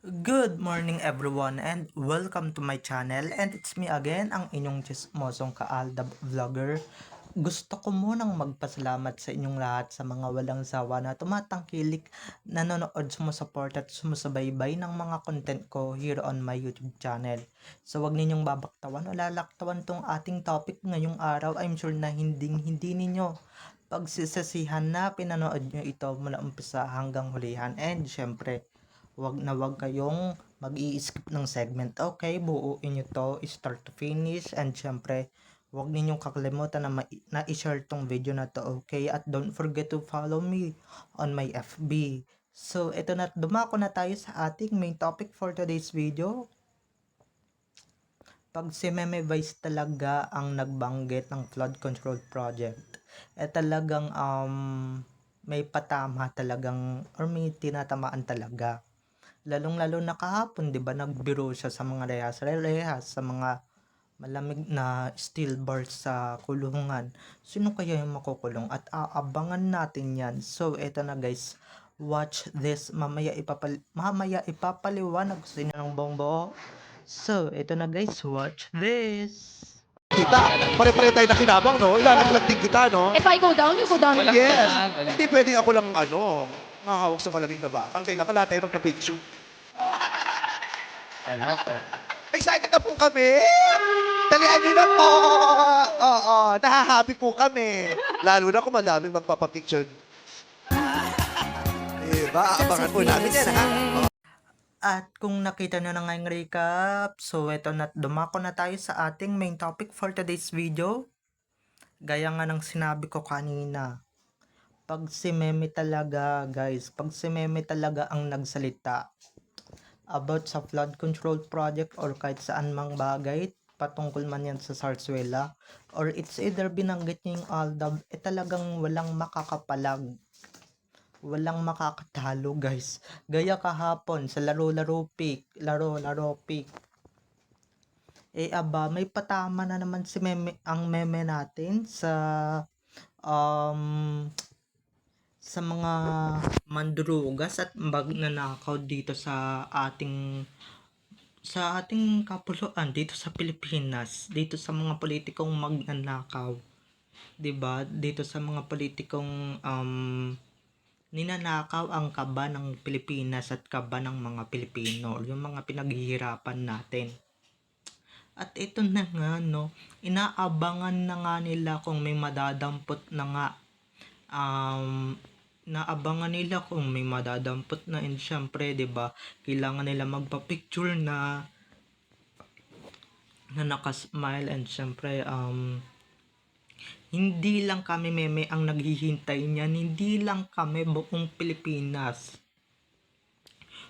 Good morning everyone and welcome to my channel and it's me again ang inyong chismosong kaalda vlogger. Gusto ko munang magpasalamat sa inyong lahat sa mga walang sawa na tumatangkilik, nanonood, sumusuport at sumusubaybay ng mga content ko here on my YouTube channel. So wag ninyong babaktawan o lalaktawan tong ating topic ngayong araw. I'm sure na hindi hindi ninyo pagsisasihan na pinanood nyo ito mula umpisa hanggang hulihan. And syempre, wag na wag kayong mag skip ng segment. Okay, buuin nyo to start to finish. And syempre, wag ninyong kakalimutan na, na i-share tong video na to. Okay, at don't forget to follow me on my FB. So, ito na, dumako na tayo sa ating main topic for today's video. Pag si Meme Vice talaga ang nagbanggit ng flood control project, eh talagang um, may patama talagang or may tinatamaan talaga lalong-lalo na kahapon, 'di ba, nagbiro siya sa mga rehas, rehas sa mga malamig na steel bars sa kulungan. Sino kaya yung makukulong? At aabangan natin 'yan. So, eto na guys. Watch this. Mamaya ipapal mamaya ipapaliwanag sa inyo ng buong So, eto na guys. Watch this. kita. Pare-pare tayo na kinabang, no? Ilalaglag din kita, no? If I go down, you go down. Yes. Hindi pwedeng ako lang, ano, nakahawak sa malamig na ba? Ang kailangan lahat tayo magka-picture. Excited na po kami! Talian niyo na po! Oo, nahahappy po kami. Lalo na kung madaming magpapapicture. Diba? Abangan po namin yan, ha? At kung nakita nyo na ngayong recap, so eto na, dumako na tayo sa ating main topic for today's video. Gaya nga ng sinabi ko kanina, pag si Meme talaga, guys, pag si Meme talaga ang nagsalita about sa flood control project or kahit saan mang bagay, patungkol man yan sa Sarsuela, or it's either binanggit niya yung Aldab, eh talagang walang makakapalag walang makakatalo guys. Gaya kahapon sa laro-laro pick, laro-laro pick. Eh aba, may patama na naman si meme, ang meme natin sa um sa mga mandrugas at magnanakaw dito sa ating sa ating kapuluan dito sa Pilipinas, dito sa mga politikong magnanakaw. 'Di ba? Dito sa mga politikong um ninanakaw ang kaba ng Pilipinas at kaba ng mga Pilipino, yung mga pinaghihirapan natin. At ito na nga, no, inaabangan na nga nila kung may madadampot na nga, um, naabangan nila kung may madadampot na, and syempre, 'di ba kailangan nila magpa-picture na, na nakasmile, and syempre, um, hindi lang kami meme ang naghihintay niyan, hindi lang kami buong Pilipinas.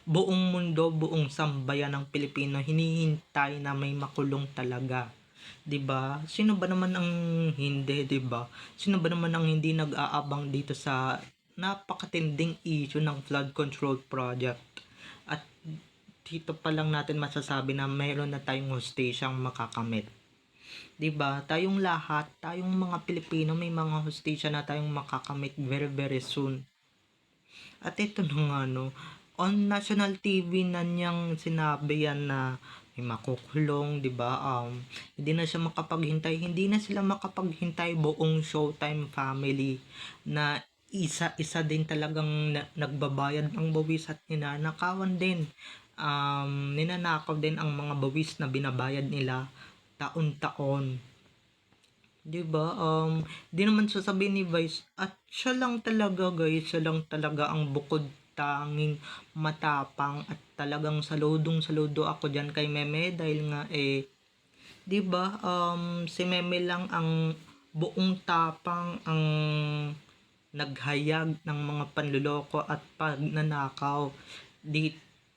Buong mundo, buong sambayan ng Pilipino hinihintay na may makulong talaga. 'Di ba? Sino ba naman ang hindi, 'di ba? Sino ba naman ang hindi nag-aabang dito sa napakatinding issue ng flood control project? At dito pa lang natin masasabi na mayroon na tayong hostesiyang makakamit. 'di ba? Tayong lahat, tayong mga Pilipino may mga hostisya na tayong makakamit very very soon. At ito na nga no, on national TV na niyang sinabi yan na may makukulong, 'di ba? Um, hindi na siya makapaghintay, hindi na sila makapaghintay buong Showtime family na isa-isa din talagang na, nagbabayad ng bawis at ninanakawan din. Um, ninanakaw din ang mga bawis na binabayad nila taon-taon. 'Di ba? Um, di naman sasabihin ni Vice at siya lang talaga guys, siya lang talaga ang bukod tanging matapang at talagang saludong saludo ako diyan kay Meme dahil nga eh 'di ba? Um, si Meme lang ang buong tapang ang naghayag ng mga panluloko at pagnanakaw di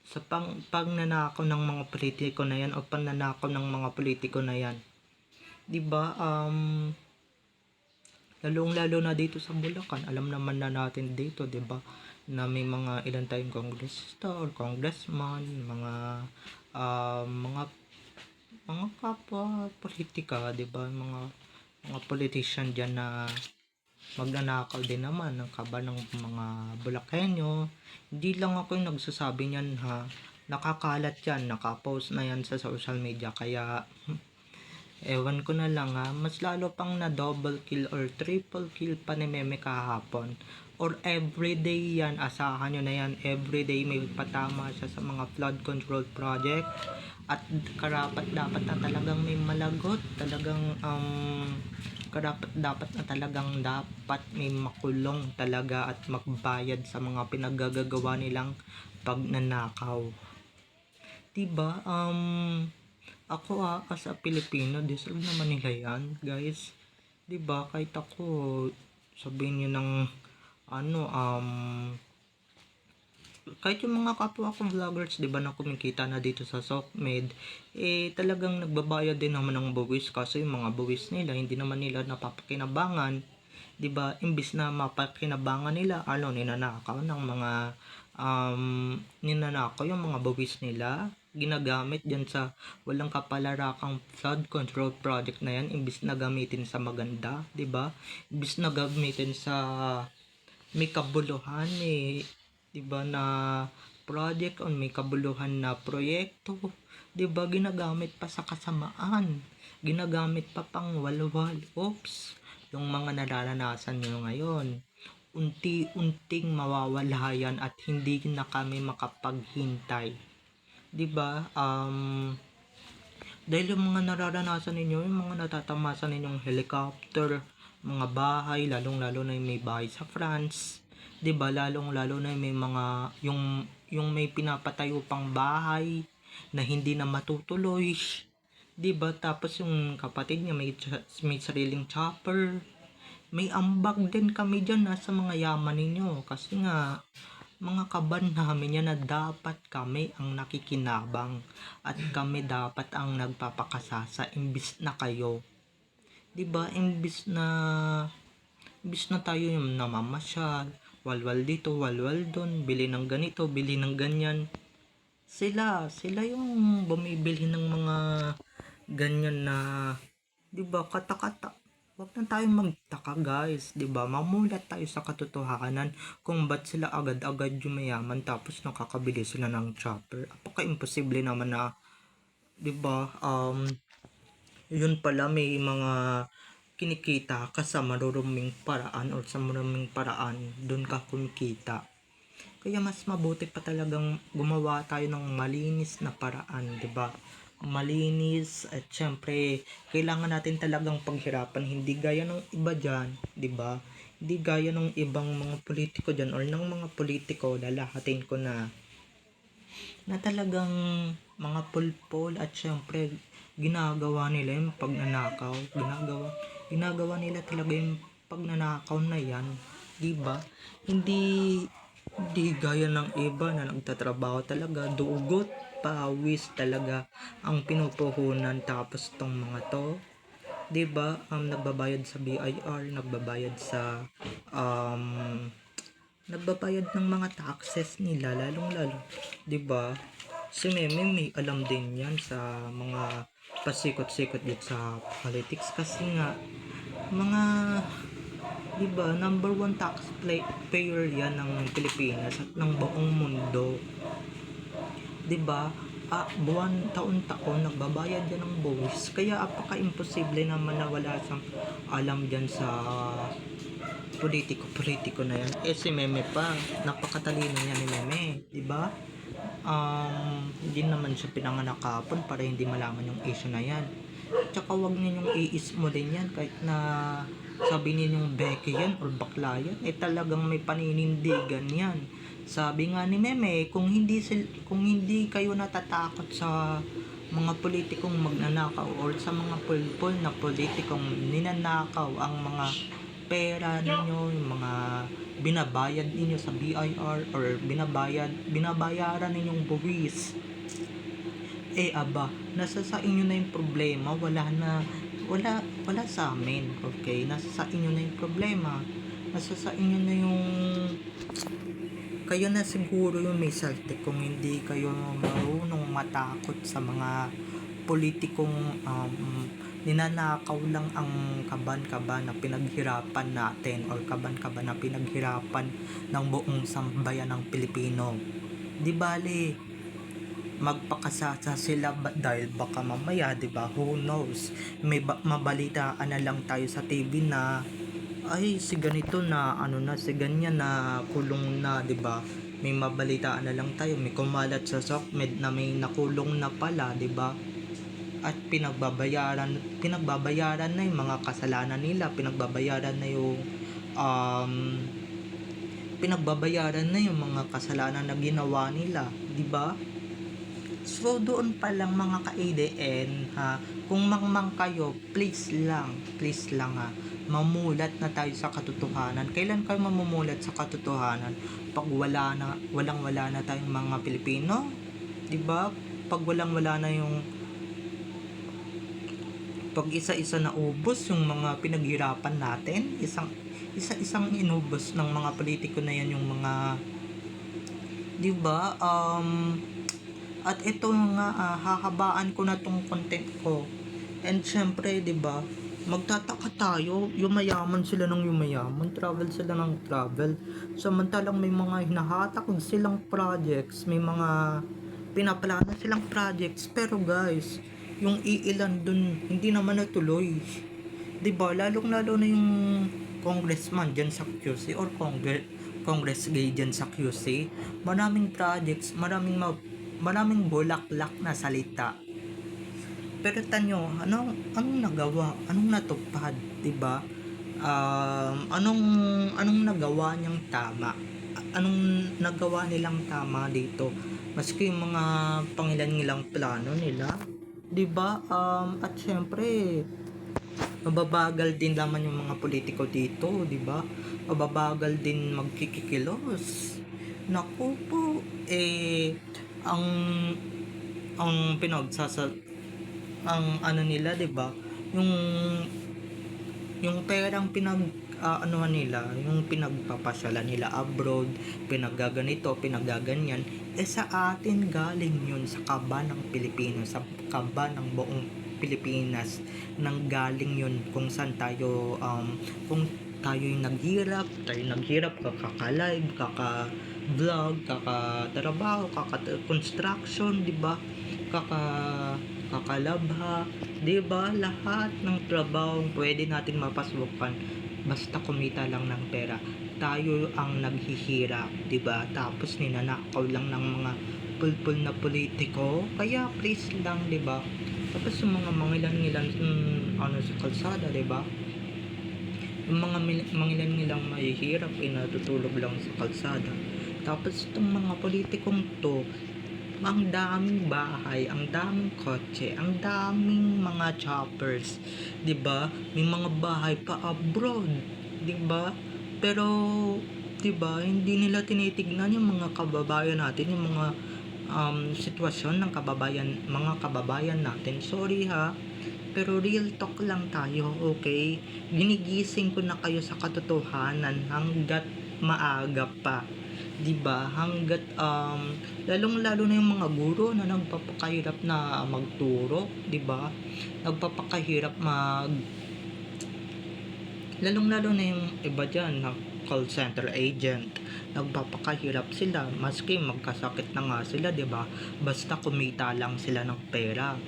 sa pang pagnanakaw ng mga politiko na yan o pagnanakaw ng mga politiko na yan. 'Di ba? Um lalong-lalo na dito sa Bulacan, alam naman na natin dito, 'di ba? Na may mga ilan tayong congressista or congressman, mga um, mga mga kapwa politika, 'di ba? Mga mga politician diyan na magnanakaw din naman ng kaba ng mga Bulakenyo. Hindi lang ako yung nagsasabi niyan ha. nakakalat yan, nakapost na yan sa social media, kaya hmm, ewan ko na lang ha, mas lalo pang na double kill or triple kill pa ni Meme kahapon. Or everyday yan, asahan nyo na yan, everyday may patama siya sa mga flood control project. At karapat dapat na talagang may malagot, talagang um, karapat dapat na talagang dapat may makulong talaga at magbayad sa mga pinaggagawa nilang pagnanakaw. Diba? Um, ako ah, as a Pilipino, deserve naman nila yan, guys. Diba? Kahit ako, sabihin nyo ng, ano, um, kahit yung mga kapwa ko vloggers, di ba, na kumikita na dito sa SOCMED, eh, talagang nagbabayad din naman ng buwis. Kasi yung mga buwis nila, hindi naman nila napapakinabangan, di ba, imbis na mapakinabangan nila, ano, ninanakaw ng mga, um, ninanakaw yung mga buwis nila, ginagamit dyan sa walang kapalarakang flood control project na yan, imbis na gamitin sa maganda, di ba, imbis na gamitin sa may kabuluhan, may 'di ba na project on may kabuluhan na proyekto, 'di ba ginagamit pa sa kasamaan, ginagamit pa pang walwal. Oops, yung mga nararanasan nyo ngayon. Unti-unting mawawala yan at hindi na kami makapaghintay. 'Di ba? Um, dahil yung mga nararanasan ninyo, yung mga natatamasan ninyong helicopter, mga bahay, lalong-lalo na yung may bahay sa France, 'di ba? Lalong-lalo na yung may mga yung yung may pinapatayo pang bahay na hindi na matutuloy. 'Di ba? Tapos yung kapatid niya may may sariling chopper. May ambag din kami diyan nasa mga yaman ninyo kasi nga mga kaban namin yan na dapat kami ang nakikinabang at kami dapat ang nagpapakasasa imbis na kayo. 'Di ba? Imbis na imbis na tayo yung namamasyal, walwal dito, walwal doon, bili ng ganito, bili ng ganyan. Sila, sila yung bumibili ng mga ganyan na, 'di ba, kata-kata. Huwag na tayo magtaka guys, 'di ba? Mamulat tayo sa katotohanan kung ba't sila agad-agad yumayaman tapos nakakabili sila ng chopper. Apaka-imposible naman na 'di ba? Um yun pala may mga kinikita ka sa maruruming paraan or sa maruruming paraan doon ka kumikita. Kaya mas mabuti pa talagang gumawa tayo ng malinis na paraan 'di ba? Malinis at syempre kailangan natin talagang paghirapan hindi gaya ng iba diyan 'di ba? Hindi gaya ng ibang mga politiko diyan or ng mga politiko lalahatin ko na na talagang mga pulpol at syempre ginagawa nila yung pagnanakaw. Ginagawa ginagawa nila talaga yung pagnanakaw na yan di ba? Hindi hindi gaya ng iba na nagtatrabaho talaga dugot pawis talaga ang pinupuhunan tapos tong mga to 'di ba? Um, nagbabayad sa BIR nagbabayad sa um, nagbabayad ng mga taxes nila lalong lalo 'di ba? Si Meme may alam din yan sa mga pasikot-sikot dito sa politics kasi nga mga 'di ba number one tax payer yan ng Pilipinas at ng buong mundo 'di ba ah, buwan taon-taon nagbabayad yan ng buwis kaya apaka-imposible naman na wala siyang alam diyan sa politiko-politiko na yan. Eh si Meme pa, napakatalino niya ni Meme, di ba? Um, hindi naman siya pinanganak kahapon para hindi malaman yung issue na yan. Tsaka wag ninyong iis mo din yan kahit na sabi ninyong beke yan or bakla yan, eh talagang may paninindigan yan. Sabi nga ni Meme, kung hindi sil kung hindi kayo natatakot sa mga politikong magnanakaw or sa mga pulpul na politikong ninanakaw ang mga pera ninyo, yung mga binabayad ninyo sa BIR or binabayad, binabayaran ninyong buwis. Eh aba, nasa sa inyo na yung problema, wala na, wala, wala sa amin, okay? Nasa sa inyo na yung problema. Nasa sa inyo na yung, kayo na siguro yung may salte kung hindi kayo marunong matakot sa mga politikong um, ninanakaw lang ang kaban-kaban na pinaghirapan natin or kaban-kaban na pinaghirapan ng buong sambayan ng Pilipino. Di bali, magpakasasa sila ba- dahil baka mamaya, 'di ba? Who knows? May ba- mabalitaan na lang tayo sa TV na ay si ganito na ano na si ganyan na kulong na 'di ba may mabalitaan na lang tayo may kumalat sa SOCMED na may nakulong na pala 'di ba at pinagbabayaran pinagbabayaran na yung mga kasalanan nila pinagbabayaran na yung um, pinagbabayaran na yung mga kasalanan na ginawa nila, di ba? So doon pa lang mga ka-ADN ha, kung mangmang kayo, please lang, please lang ha, mamulat na tayo sa katotohanan. Kailan kayo mamumulat sa katotohanan? Pag wala na, walang wala na tayong mga Pilipino, di ba? Pag walang wala na yung pag isa-isa na ubos yung mga pinaghirapan natin, isang isa-isang inubos ng mga politiko na yan yung mga 'di ba? Um at ito nga ah, hahabaan ko na tong content ko. And syempre, 'di ba? Magtataka tayo, yumayaman sila ng yumayaman, travel sila ng travel. Samantalang may mga hinahatak silang projects, may mga pinaplano silang projects. Pero guys, yung iilan dun, hindi naman natuloy. ba Lalong-lalo na yung congressman dyan sa QC or congress congress gay dyan sa QC. Maraming projects, maraming ma- maraming bulaklak na salita. Pero tanyo, anong anong nagawa? Anong natupad, 'di ba? Um, anong anong nagawa niyang tama? Anong nagawa nilang tama dito? Maski yung mga pangilan-ngilang plano nila, 'di ba? Um, at syempre, mababagal din naman yung mga politiko dito, 'di ba? Mababagal din magkikikilos. Naku po, eh ang ang pinagsasa ang ano nila, 'di ba? Yung yung perang pinag ah, anuhan nila, yung pinagpapasyalan nila abroad, pinaggaganito, pinaggaganyan, eh sa atin galing yun sa kaba ng Pilipino, sa kaba ng buong Pilipinas, nang galing yun kung saan tayo, um, kung tayo yung naghirap, tayo naghirap, kaka-live, kaka-vlog, kaka-trabaho, kaka-construction, di ba? Kaka kakalabha, 'di ba? Lahat ng trabaho pwede natin mapasukan basta kumita lang ng pera. Tayo ang naghihirap, 'di ba? Tapos ninanakaw lang ng mga pulpul na politiko. Kaya please lang, 'di ba? Tapos yung mga mangilan-ngilan mm, ano sa kalsada, 'di ba? Yung mga mangilan-ngilang mahihirap ay natutulog lang sa kalsada. Tapos itong mga politikong to, ang daming bahay, ang daming kotse, ang daming mga choppers, 'di ba? May mga bahay pa abroad, 'di ba? Pero 'di ba, hindi nila tinitignan yung mga kababayan natin, yung mga um, sitwasyon ng kababayan, mga kababayan natin. Sorry ha, pero real talk lang tayo, okay? Ginigising ko na kayo sa katotohanan hanggat maaga pa. 'Di ba? Hanggat um lalong-lalo na yung mga guro na nagpapakahirap na magturo, 'di ba? Nagpapakahirap mag lalong-lalo na yung iba dyan na call center agent nagpapakahirap sila maski magkasakit na nga sila 'di ba basta kumita lang sila ng pera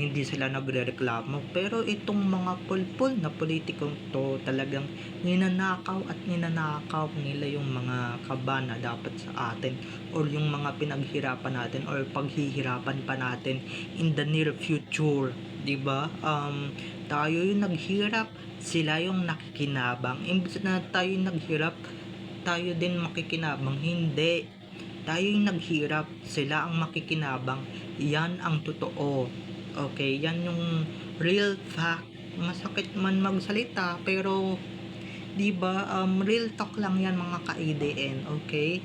hindi sila nagrereklamo. Pero itong mga pulpul na politikong to talagang ninanakaw at ninanakaw nila yung mga kaba na dapat sa atin or yung mga pinaghirapan natin or paghihirapan pa natin in the near future 'di ba? Um tayo yung naghirap sila yung nakikinabang. Imbes na tayo yung naghirap tayo din makikinabang. Hindi. Tayo yung naghirap sila ang makikinabang. Yan ang totoo okay yan yung real fact. Masakit man magsalita pero di ba um, real talk lang yan mga ka-ADN okay?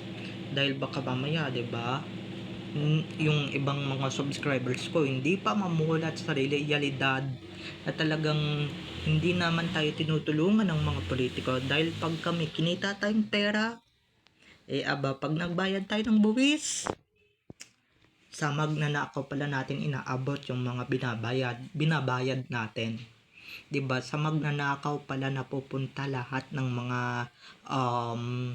Dahil baka mamaya di ba yung ibang mga subscribers ko hindi pa mamulat sa realidad na talagang hindi naman tayo tinutulungan ng mga politiko. Dahil pag kami kinita tayong pera eh aba pag nagbayad tayo ng buwis sa magnanakaw pala natin inaabot yung mga binabayad binabayad natin 'di ba sa magnanakaw pala napupunta lahat ng mga um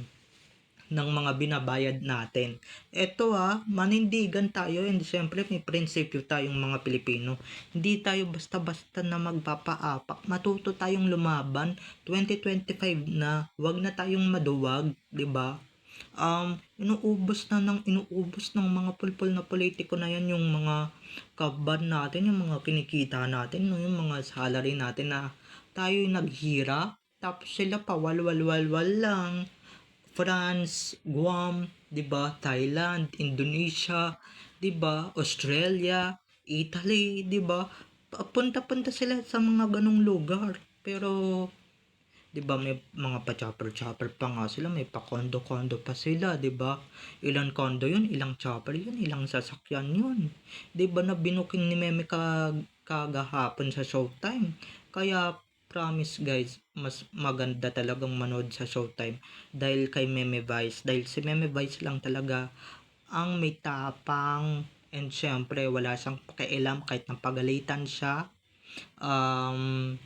ng mga binabayad natin. Ito ah, manindigan tayo and siyempre may prinsipyo tayong mga Pilipino. Hindi tayo basta-basta na magpapaapak. Matuto tayong lumaban. 2025 na, wag na tayong maduwag, 'di ba? Um, inuubos na ng inuubos ng mga pulpul na politiko na yan yung mga kaban natin, yung mga kinikita natin, no, yung mga salary natin na tayo yung naghira. Tapos sila pa walwal-walwal lang. France, Guam, 'di ba? Thailand, Indonesia, 'di ba? Australia, Italy, 'di ba? Punta-punta sila sa mga ganong lugar. Pero 'di ba may mga pa-chopper-chopper pa nga sila, may pa-condo-condo pa sila, 'di ba? Ilang condo 'yun, ilang chopper 'yun, ilang sasakyan 'yun. 'Di ba na binuking ni Meme ka kagahapon sa Showtime? Kaya promise guys, mas maganda talagang manood sa Showtime dahil kay Meme Vice. Dahil si Meme Vice lang talaga ang may tapang and syempre wala siyang pakialam kahit napagalitan siya. Um,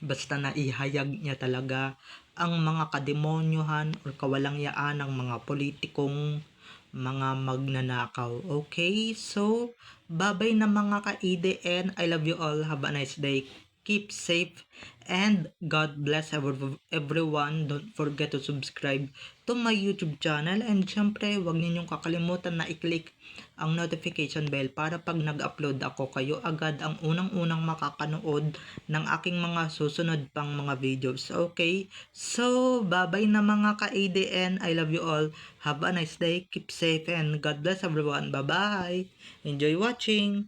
basta naihayag niya talaga ang mga kademonyohan or kawalangyaan ng mga politikong mga magnanakaw. Okay? So, babay na mga ka-EDN. I love you all. Have a nice day. Keep safe and God bless every- everyone. Don't forget to subscribe to my YouTube channel and syempre, huwag ninyong kakalimutan na i-click ang notification bell para pag nag-upload ako kayo agad ang unang-unang makakanood ng aking mga susunod pang mga videos. Okay? So, bye-bye na mga ka-ADN. I love you all. Have a nice day. Keep safe and God bless everyone. Bye-bye. Enjoy watching.